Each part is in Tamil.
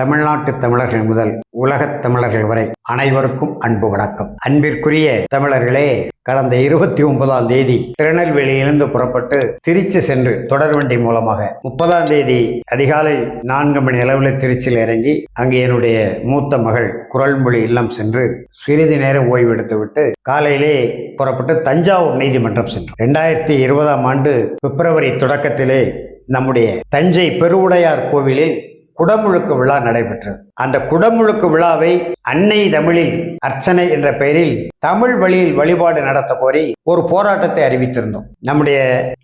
தமிழ்நாட்டு தமிழர்கள் முதல் உலகத் தமிழர்கள் வரை அனைவருக்கும் அன்பு வணக்கம். அன்பிற்குரிய தமிழர்களே கடந்த இருபத்தி ஒன்பதாம் தேதி திருநெல்வேலியிலிருந்து புறப்பட்டு திருச்சி சென்று தொடர்வண்டி மூலமாக முப்பதாம் தேதி அதிகாலை நான்கு மணி அளவில் திருச்சியில் இறங்கி அங்கே என்னுடைய மூத்த மகள் குரல்மொழி இல்லம் சென்று சிறிது நேரம் ஓய்வெடுத்துவிட்டு காலையிலே புறப்பட்டு தஞ்சாவூர் நீதிமன்றம் சென்றோம். ரெண்டாயிரத்தி இருபதாம் ஆண்டு பிப்ரவரி தொடக்கத்திலே நம்முடைய தஞ்சை பெருவுடையார் கோவிலில் குடமுழுக்கு விழா நடைபெற்றது. அந்த குடமுழுக்கு விழாவை அன்னை தமிழில் அர்ச்சனை என்ற பெயரில் தமிழ் வழியில் வழிபாடு நடத்த கோரி ஒரு போராட்டத்தை அறிவித்திருந்தோம். நம்முடைய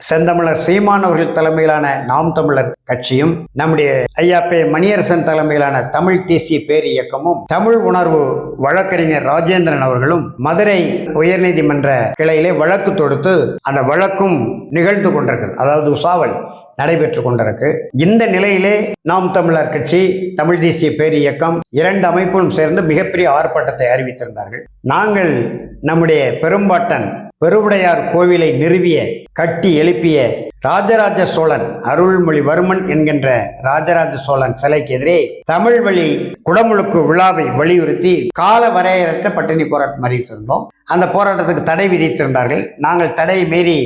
செந்தமிழர் சீமான் அவர்கள் தலைமையிலான நாம் தமிழர் கட்சியும் நம்முடைய ஐயா பே மணியரசன் தலைமையிலான தமிழ் தேசிய பேர் இயக்கமும் தமிழ் உணர்வு வழக்கறிஞர் ராஜேந்திரன் அவர்களும் மதுரை உயர்நீதிமன்ற கிளையிலே வழக்கு தொடுத்து அந்த வழக்கும் நிகழ்ந்து கொண்டிருக்கிறது. அதாவது உசாவல். நடைபெற்று கொண்டிருக்கு. இந்த நிலையிலே நாம் தமிழர் கட்சி தமிழ் தேசிய பேர் இயக்கம் இரண்டு அமைப்பும் சேர்ந்து மிகப்பெரிய ஆர்ப்பாட்டத்தை அறிவித்திருந்தார்கள். நாங்கள் நம்முடைய பெரும்பாட்டன் பெருவுடையார் கோவிலை நிறுவிய கட்டி எழுப்பிய ராஜராஜ சோழன் அருள்மொழிவர்மன் என்கின்ற ராஜராஜ சோழன் சிலைக்கு எதிரே தமிழ் வழி குடமுழுக்கு விழாவை வலியுறுத்தி கால வரையறற்ற பட்டினி போராட்டம் அறிவித்திருந்தோம். அந்த போராட்டத்துக்கு தடை விதித்திருந்தார்கள். நாங்கள் தடை மீறி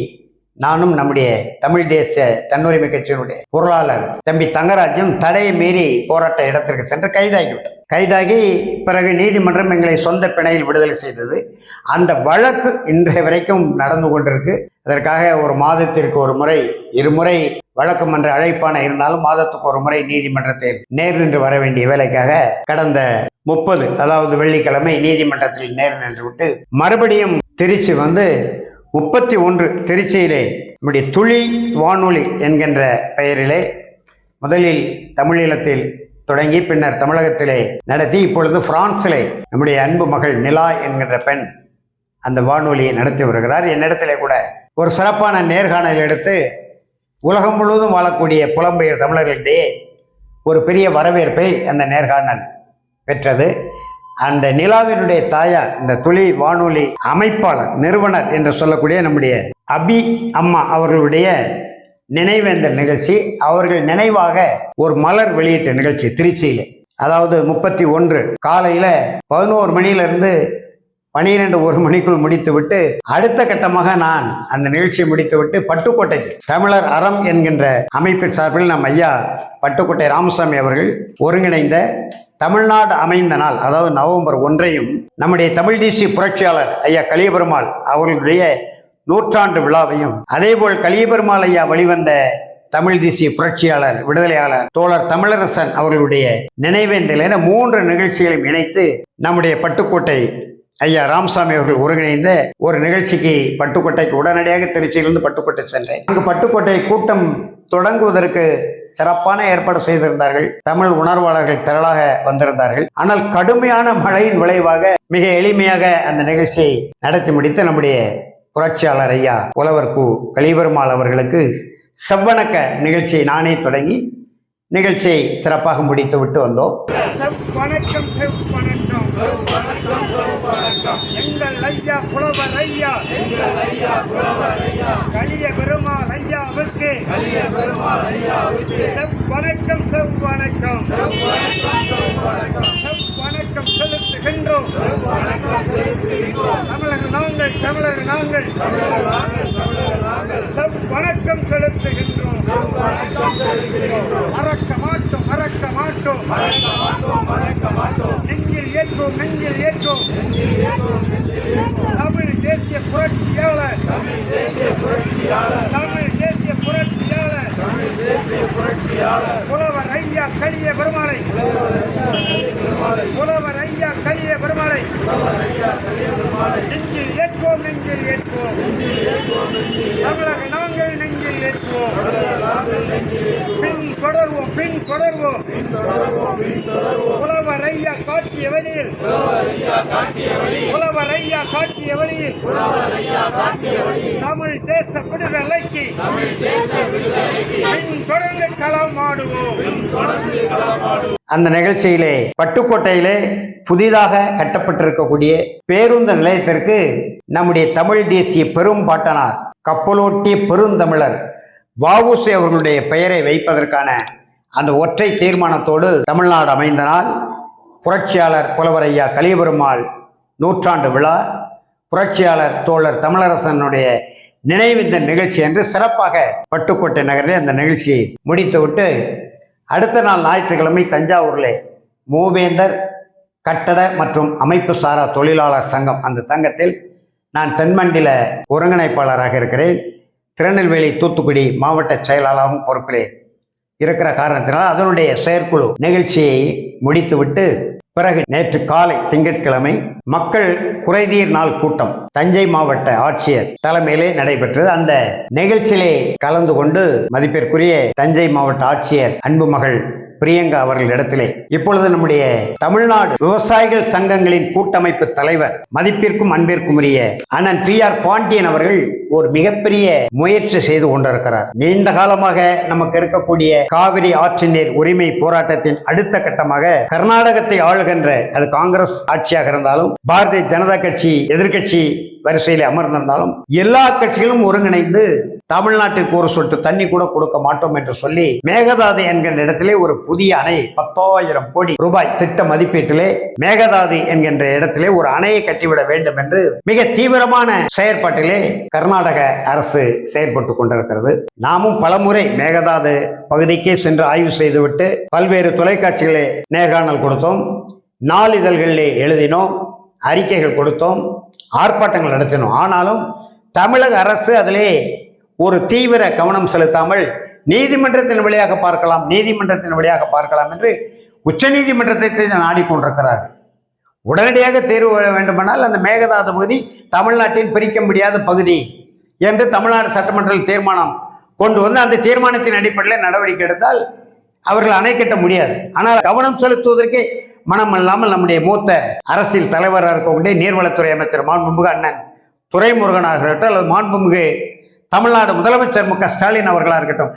நானும் நம்முடைய தமிழ் தேச தன்னுரிமை கட்சியினுடைய பொருளாளர் தம்பி தங்கராஜும் தடையை மீறி போராட்ட இடத்திற்கு சென்று கைதாகிவிட்டோம். கைதாகி பிறகு நீதிமன்றம் எங்களை சொந்த பிணையில் விடுதலை செய்தது. அந்த வழக்கு இன்றைய வரைக்கும் நடந்து கொண்டிருக்கு. அதற்காக ஒரு மாதத்திற்கு ஒரு முறை இருமுறை வழக்கு மன்ற அழைப்பான இருந்தாலும் மாதத்துக்கு ஒரு முறை நீதிமன்றத்தில் நேர் நின்று வர வேண்டிய வேலைக்காக கடந்த முப்பது அதாவது வெள்ளிக்கிழமை நீதிமன்றத்தில் நேர் நின்று விட்டு மறுபடியும் திருச்சி வந்து முப்பத்தி ஒன்று திருச்சியிலே நம்முடைய துளி வானொலி என்கின்ற பெயரிலே முதலில் தமிழீழத்தில் தொடங்கி பின்னர் தமிழகத்திலே நடத்தி இப்பொழுது பிரான்சிலே நம்முடைய அன்பு மகள் நிலா என்கின்ற பெண் அந்த வானொலியை நடத்தி வருகிறார். என்னிடத்திலே கூட ஒரு சிறப்பான நேர்காணல் எடுத்து உலகம் முழுவதும் வாழக்கூடிய புலம்பெயர் தமிழர்களிடையே ஒரு பெரிய வரவேற்பை அந்த நேர்காணல் பெற்றது. அந்த நிலாவினுடைய தாயார் இந்த துளி வானொலி அமைப்பாளர் நிறுவனர் என்று சொல்லக்கூடிய நம்முடைய அபி அம்மா அவர்களுடைய நினைவேந்தல் நிகழ்ச்சி அவர்கள் நினைவாக ஒரு மலர் வெளியீட்டு நிகழ்ச்சி திருச்சியில். அதாவது முப்பத்தி ஒன்று காலையில் பதினோரு மணியிலிருந்து பனிரெண்டு ஒரு மணிக்குள் முடித்துவிட்டு அடுத்த கட்டமாக நான் அந்த நிகழ்ச்சியை முடித்துவிட்டு பட்டுக்கோட்டைக்கு தமிழர் அறம் என்கின்ற அமைப்பின் சார்பில் நம் ஐயா பட்டுக்கோட்டை ராமசாமி அவர்கள் ஒருங்கிணைந்த தமிழ்நாடு அமைந்த நாள் அதாவது நவம்பர் ஒன்றையும் நம்முடைய தமிழ் தேசிய புரட்சியாளர் ஐயா கலியபெருமாள் அவர்களுடைய நூற்றாண்டு விழாவையும் அதேபோல் கலியபெருமாள் ஐயா வழிவந்த தமிழ் தேசிய புரட்சியாளர் விடுதலையாளர் தோழர் தமிழரசன் அவர்களுடைய நினைவேந்தல் என மூன்று நிகழ்ச்சிகளையும் இணைத்து நம்முடைய பட்டுக்கோட்டை ஐயா ராமசாமி அவர்கள் ஒருங்கிணைந்த ஒரு நிகழ்ச்சிக்கு பட்டுக்கோட்டைக்கு உடனடியாக திருச்சியிலிருந்து பட்டுக்கோட்டை சென்றேன். அங்கு பட்டுக்கோட்டை கூட்டம் தொடங்குவதற்கு சிறப்பான ஏற்பாடு செய்திருந்தார்கள் தமிழ் உணர்வாளர்கள் திரளாக வந்திருந்தார்கள் ஆனால் கடுமையான மழையின் விளைவாக மிக எளிமையாக அந்த நிகழ்ச்சியை நடத்தி முடித்து நம்முடைய புரட்சியாளர் ஐயா புலவர் கு கலிபெருமாள் அவர்களுக்கு செவ்வணக்க நிகழ்ச்சியை நானே தொடங்கி நிகழ்ச்சியை சிறப்பாக முடித்து விட்டு வந்தோம் வணக்கம் வணக்கம் எங்கள் ஐயா புலவர் ஐயா கலிய பெருமாள் வணக்கம் செவ் வணக்கம் வணக்கம் செலுத்துகின்றோம் தமிழர்கள் நாங்கள் தமிழர்கள் நாங்கள் செவ் வணக்கம் செலுத்துகின்றோம் மறக்க மாட்டோம் மறக்க மாட்டோம் நெஞ்சில் ஏற்றோம் நெஞ்சில் ஏற்றோம் தமிழ் தேசிய புரட்சியாளர் தமிழ் தேசிய புரட்சியாளர் புலவர் ஐயா கலிய பெருமாளை. புலவர் ஐயா கலிய பெருமாளை. நெஞ்சில் ஏற்றுவோம் நெஞ்சில் ஏற்றுவோம் தமிழக நாங்கள் நெஞ்சில் ஏற்றுவோம் பின் தொடர்வோம் பின் தொடர்வோம். புலவர் ஐயா காட்டிய வழியில் புலவர் காட்டிய வழியில் தமிழ் தேச விடுதலைக்கு பின் தொடர்ந்து களமாடுவோம் அந்த நிகழ்ச்சியிலே பட்டுக்கோட்டையிலே புதிதாக கட்டப்பட்டிருக்கக்கூடிய பேருந்து நிலையத்திற்கு நம்முடைய தமிழ் தேசிய பெரும் பாட்டனார் கப்பலோட்டிய பெருந்தமிழர் வஉசி அவர்களுடைய பெயரை வைப்பதற்கான அந்த ஒற்றை தீர்மானத்தோடு தமிழ்நாடு அமைந்த நாள் புரட்சியாளர் புலவரையா கலியபெருமாள் நூற்றாண்டு விழா. புரட்சியாளர் தோழர் தமிழரசனுடைய நினைவிந்த நிகழ்ச்சி என்று சிறப்பாக பட்டுக்கோட்டை நகரில் அந்த நிகழ்ச்சியை முடித்துவிட்டு அடுத்த நாள் ஞாயிற்றுக்கிழமை தஞ்சாவூரில் மூவேந்தர் கட்டட மற்றும் அமைப்பு சாரா தொழிலாளர் சங்கம் அந்த சங்கத்தில் நான் தென்மண்டில ஒருங்கிணைப்பாளராக இருக்கிறேன். திருநெல்வேலி தூத்துக்குடி மாவட்ட செயலாளராகவும் பொறுப்பிலே இருக்கிற காரணத்தினால் அதனுடைய செயற்குழு நிகழ்ச்சியை முடித்துவிட்டு பிறகு நேற்று காலை திங்கட்கிழமை மக்கள் குறைதீர் நாள் கூட்டம் தஞ்சை மாவட்ட ஆட்சியர் தலைமையிலே நடைபெற்றது. அந்த நிகழ்ச்சியிலே கலந்து கொண்டு மதிப்பிற்குரிய தஞ்சை மாவட்ட ஆட்சியர் அன்பு மகள் பிரியங்கா அவர்களிடத்திலே இப்பொழுது நம்முடைய தமிழ்நாடு விவசாயிகள் சங்கங்களின் கூட்டமைப்பு தலைவர் மதிப்பிற்கும் அன்பிற்கும் உரிய அண்ணன் பி ஆர் பாண்டியன் அவர்கள் ஒரு மிகப்பெரிய முயற்சி செய்து கொண்டிருக்கிறார். நீண்ட காலமாக நமக்கு இருக்கக்கூடிய காவிரி ஆற்று நீர் உரிமை போராட்டத்தின் அடுத்த கட்டமாக கர்நாடகத்தை ஆளுகின்ற அது காங்கிரஸ் ஆட்சியாக இருந்தாலும் பாரதிய ஜனதா கட்சி எதிர்க்கட்சி வரிசையில் அமர்ந்திருந்தாலும் எல்லா கட்சிகளும் ஒருங்கிணைந்து தமிழ்நாட்டிற்கு ஒரு சொட்டு தண்ணி கூட கொடுக்க மாட்டோம் என்று சொல்லி மேகதாது என்கின்ற இடத்திலே ஒரு புதிய அணை பத்தாயிரம் கோடி ரூபாய் திட்ட மதிப்பீட்டிலே மேகதாது என்கின்ற இடத்திலே ஒரு அணையை கட்டிவிட வேண்டும் என்று மிக தீவிரமான செயற்பாட்டிலே கர்நாடக அரசு செயற்பட்டு கொண்டிருக்கிறது. நாமும் பலமுறை மேகதாது பகுதிக்கே சென்று ஆய்வு செய்துவிட்டு பல்வேறு தொலைக்காட்சிகளே நேர்காணல் கொடுத்தோம். நாளிதழ்களிலே எழுதினோம் அறிக்கைகள் கொடுத்தோம் ஆர்ப்பாட்டங்கள் நடத்தினோம். ஆனாலும் தமிழக அரசு அதிலே ஒரு தீவிர கவனம் செலுத்தாமல் நீதிமன்றத்தின் வழியாக பார்க்கலாம் நீதிமன்றத்தின் வழியாக பார்க்கலாம் என்று உச்சநீதிமன்றத்தை நாடிக்கொண்டிருக்கிறார் உடனடியாக தேர்வு வேண்டுமானால் அந்த மேகதாது பகுதி தமிழ்நாட்டின் பிரிக்க முடியாத பகுதி என்று தமிழ்நாடு சட்டமன்றத்தில் தீர்மானம் கொண்டு வந்து அந்த தீர்மானத்தின் அடிப்படையில் நடவடிக்கை எடுத்தால் அவர்கள் அணை கட்ட முடியாது. ஆனால் கவனம் செலுத்துவதற்கே மனம் இல்லாமல் நம்முடைய மூத்த அரசியல் தலைவராக இருக்கக்கூடிய நீர்வளத்துறை அமைச்சர் மாண்புமிகு அண்ணன் துறைமுருகனாக இருக்கட்டும் அல்லது மாண்புமிகு தமிழ்நாடு முதலமைச்சர் மு க ஸ்டாலின் அவர்களாக இருக்கட்டும்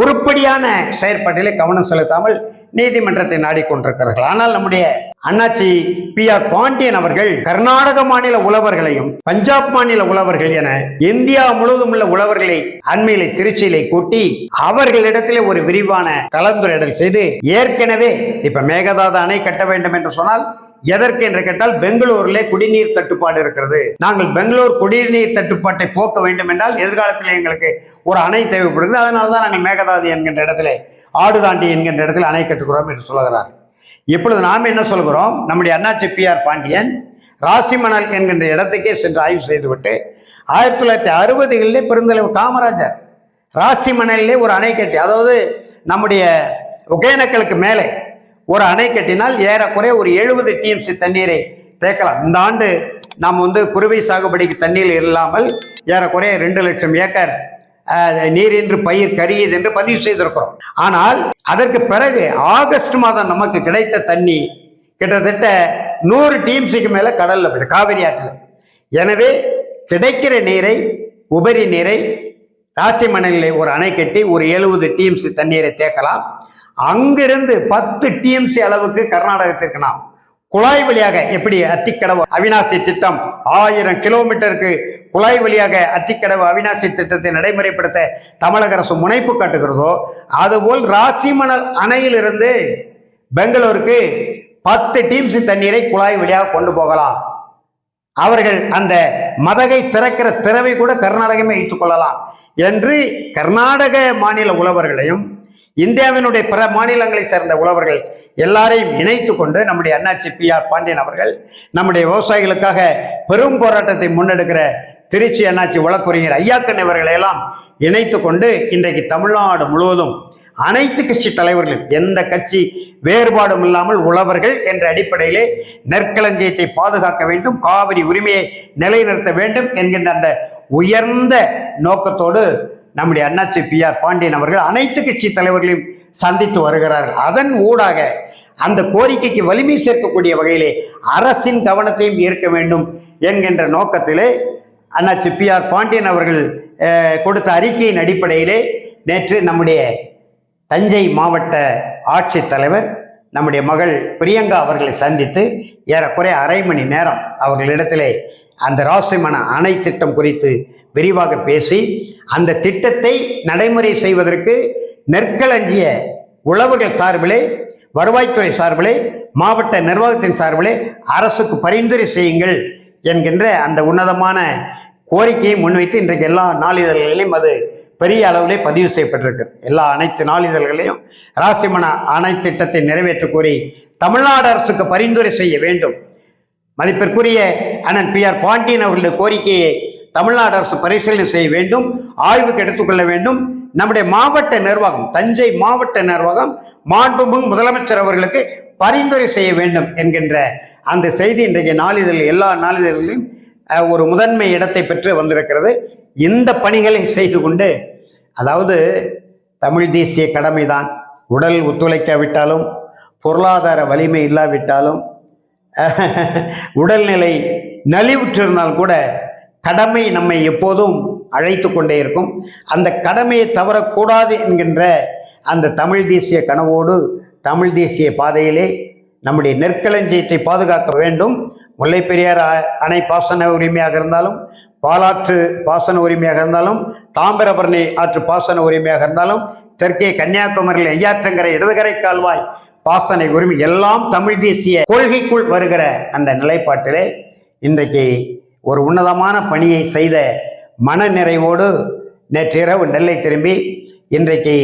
உருப்படியான செயற்பாட்டிலே கவனம் செலுத்தாமல் நீதிமன்றத்தை நாடிக்கொண்டிருக்கிறார்கள். ஆனால் நம்முடைய அண்ணாச்சி பி ஆர் பாண்டியன் அவர்கள் கர்நாடக மாநில உழவர்களையும் பஞ்சாப் மாநில உழவர்கள் என இந்தியா முழுவதும் உள்ள உழவர்களை அண்மையிலே திருச்சியிலே கூட்டி அவர்களிடத்திலே ஒரு விரிவான கலந்துரையாடல் செய்து ஏற்கனவே இப்ப மேகதாத அணை கட்ட வேண்டும் என்று சொன்னால் எதற்கு என்று கேட்டால் பெங்களூரிலே குடிநீர் தட்டுப்பாடு இருக்கிறது. நாங்கள் பெங்களூர் குடிநீர் தட்டுப்பாட்டை போக்க வேண்டும் என்றால் எதிர்காலத்தில் எங்களுக்கு ஒரு அணை தேவைப்படுகிறது. அதனால தான் நாங்கள் மேகதாது என்கின்ற இடத்துல ஆடுதாண்டி என்கின்ற இடத்துல அணை கட்டுகிறோம் என்று சொல்கிறார் இப்பொழுது நாம் என்ன சொல்கிறோம்? நம்முடைய அண்ணாச்சி பி ஆர் பாண்டியன் ராசிமணல் என்கின்ற இடத்துக்கே சென்று ஆய்வு செய்துவிட்டு ஆயிரத்தி தொள்ளாயிரத்தி அறுபதுகளிலே பெருந்தலைவர் காமராஜர் ராசிமணலிலே ஒரு அணை கட்டி அதாவது நம்முடைய ஒகேனக்கலுக்கு மேலே ஒரு அணை கட்டினால் ஏறக்குறைய ஒரு எழுபது டிஎம்சி தண்ணீரை தேக்கலாம். இந்த ஆண்டு நாம் வந்து குறுவை சாகுபடிக்கு தண்ணீர் இல்லாமல் ஏறக்குறைய ரெண்டு லட்சம் ஏக்கர் நீர் என்று பயிர் கரியது என்று பதிவு செய்திருக்கிறோம். ஆனால் அதற்கு பிறகு ஆகஸ்ட் மாதம் நமக்கு கிடைத்த தண்ணி கிட்டத்தட்ட நூறு டிஎம்சிக்கு மேலே கடலில் போயிடு காவிரி ஆற்றில். எனவே கிடைக்கிற நீரை உபரி நீரை ராசிமணலில் ஒரு அணை கட்டி ஒரு எழுபது டிஎம்சி தண்ணீரை தேக்கலாம். அங்கிருந்து பத்து டிஎம்சி அளவுக்கு கர்நாடகத்திற்கு நாம் குழாய் வழியாக எப்படி அத்திக்கடவு அவினாசி திட்டம் ஆயிரம் கிலோமீட்டருக்கு குழாய் வழியாக அத்திக்கடவு அவினாசி திட்டத்தை நடைமுறைப்படுத்த தமிழக அரசு முனைப்பு காட்டுகிறதோ அதுபோல் ராசிமணல் அணையிலிருந்து பெங்களூருக்கு பத்து டிஎம்சி தண்ணீரை குழாய் வழியாக கொண்டு போகலாம். அவர்கள் அந்த மதகை திறக்கிற திறவை கூட கர்நாடகமே வைத்துக் கொள்ளலாம் என்று கர்நாடக மாநில உழவர்களையும் இந்தியாவினுடைய பிற மாநிலங்களை சேர்ந்த உழவர்கள் எல்லாரையும் இணைத்து கொண்டு நம்முடைய அண்ணாச்சி பி ஆர் பாண்டியன் அவர்கள் நம்முடைய விவசாயிகளுக்காக பெரும் போராட்டத்தை முன்னெடுக்கிற திருச்சி அண்ணாச்சி வழக்குரைஞர் ஐயாக்கன் இவர்களையெல்லாம் இணைத்து கொண்டு இன்றைக்கு தமிழ்நாடு முழுவதும் அனைத்து கட்சி தலைவர்களும் எந்த கட்சி வேறுபாடும் இல்லாமல் உழவர்கள் என்ற அடிப்படையிலே நெற்களஞ்சியத்தை பாதுகாக்க வேண்டும் காவிரி உரிமையை நிலைநிறுத்த வேண்டும் என்கின்ற அந்த உயர்ந்த நோக்கத்தோடு நம்முடைய அண்ணாச்சி பி ஆர் பாண்டியன் அவர்கள் அனைத்து கட்சி தலைவர்களையும் சந்தித்து வருகிறார்கள். அதன் ஊடாக அந்த கோரிக்கைக்கு வலிமை சேர்க்கக்கூடிய வகையிலே அரசின் கவனத்தையும் ஈர்க்க வேண்டும் என்கின்ற நோக்கத்திலே அண்ணாச்சி பி ஆர் பாண்டியன் அவர்கள் கொடுத்த அறிக்கையின் அடிப்படையிலே நேற்று நம்முடைய தஞ்சை மாவட்ட ஆட்சித்தலைவர் நம்முடைய மகள் பிரியங்கா அவர்களை சந்தித்து ஏறக்குறைய அரை மணி நேரம் அவர்களிடத்திலே அந்த ராசிமன அணை திட்டம் குறித்து விரிவாக பேசி அந்த திட்டத்தை நடைமுறை செய்வதற்கு நெற்களஞ்சிய உழவுகள் சார்பிலே வருவாய்த்துறை சார்பிலே மாவட்ட நிர்வாகத்தின் சார்பிலே அரசுக்கு பரிந்துரை செய்யுங்கள் என்கின்ற அந்த உன்னதமான கோரிக்கையை முன்வைத்து இன்றைக்கு எல்லா நாளிதழ்களிலும் அது பெரிய அளவிலே பதிவு செய்யப்பட்டிருக்கு. எல்லா அனைத்து நாளிதழ்களையும் ராசிமண அணை திட்டத்தை நிறைவேற்ற கோரி தமிழ்நாடு அரசுக்கு பரிந்துரை செய்ய வேண்டும். மதிப்பிற்குரிய அண்ணன் பி ஆர் பாண்டியன் அவர்களுடைய கோரிக்கையை தமிழ்நாடு அரசு பரிசீலனை செய்ய வேண்டும் ஆய்வுக்கு எடுத்துக்கொள்ள வேண்டும். நம்முடைய மாவட்ட நிர்வாகம் தஞ்சை மாவட்ட நிர்வாகம் மாண்புமிகு முதலமைச்சர் அவர்களுக்கு பரிந்துரை செய்ய வேண்டும் என்கின்ற அந்த செய்தி இன்றைக்கு நாளிதழ் எல்லா நாளிதழ்களிலும் ஒரு முதன்மை இடத்தை பெற்று வந்திருக்கிறது. இந்த பணிகளை செய்து கொண்டு அதாவது தமிழ் தேசிய கடமைதான். உடல் ஒத்துழைக்காவிட்டாலும் பொருளாதார வலிமை இல்லாவிட்டாலும் உடல்நிலை நலிவுற்றிருந்தால் கூட கடமை நம்மை எப்போதும் அழைத்து கொண்டே இருக்கும். அந்த கடமையை தவறக்கூடாது என்கின்ற அந்த தமிழ் தேசிய கனவோடு தமிழ் தேசிய பாதையிலே நம்முடைய நெற்களஞ்சியத்தை பாதுகாக்க வேண்டும். முல்லை பெரியார் அணை பாசன உரிமையாக இருந்தாலும் பாலாற்று பாசன உரிமையாக இருந்தாலும் தாமிரபரணி ஆற்று பாசன உரிமையாக இருந்தாலும் தெற்கே கன்னியாகுமரியில் ஐயாற்றங்கரை இடதுகரை கால்வாய் பாசனை உரிமை எல்லாம் தமிழ் தேசிய கொள்கைக்குள் வருகிற அந்த நிலைப்பாட்டிலே இன்றைக்கு ஒரு உன்னதமான பணியை செய்த மன நிறைவோடு நேற்றிரவு நெல்லை திரும்பி இன்றைக்கு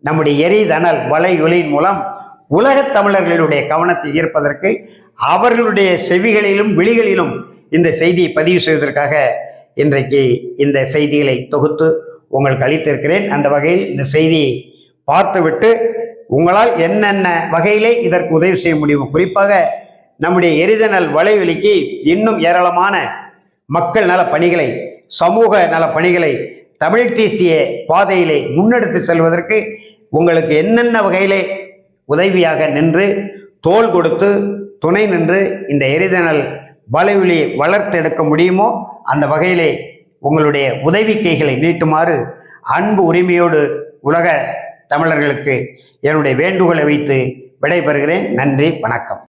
நம்முடைய எரிதணல் வலையொலியின் மூலம் உலகத் தமிழர்களுடைய கவனத்தை ஈர்ப்பதற்கு அவர்களுடைய செவிகளிலும் விழிகளிலும் இந்த செய்தியை பதிவு செய்வதற்காக இன்றைக்கு இந்த செய்திகளை தொகுத்து உங்களுக்கு அளித்திருக்கிறேன். அந்த வகையில் இந்த செய்தியை பார்த்துவிட்டு உங்களால் என்னென்ன வகையிலே இதற்கு உதவி செய்ய முடியும் குறிப்பாக நம்முடைய எரிதனல் வலைவலிக்கு இன்னும் ஏராளமான மக்கள் நல பணிகளை சமூக நல பணிகளை தமிழ் தேசிய பாதையிலே முன்னெடுத்து செல்வதற்கு உங்களுக்கு என்னென்ன வகையிலே உதவியாக நின்று தோள் கொடுத்து துணை நின்று இந்த எரிதனல் வலைவலியை வளர்த்தெடுக்க முடியுமோ அந்த வகையிலே உங்களுடைய உதவி கைகளை நீட்டுமாறு அன்பு உரிமையோடு உலக தமிழர்களுக்கு என்னுடைய வேண்டுகோளை வைத்து விடைபெறுகிறேன். நன்றி வணக்கம்.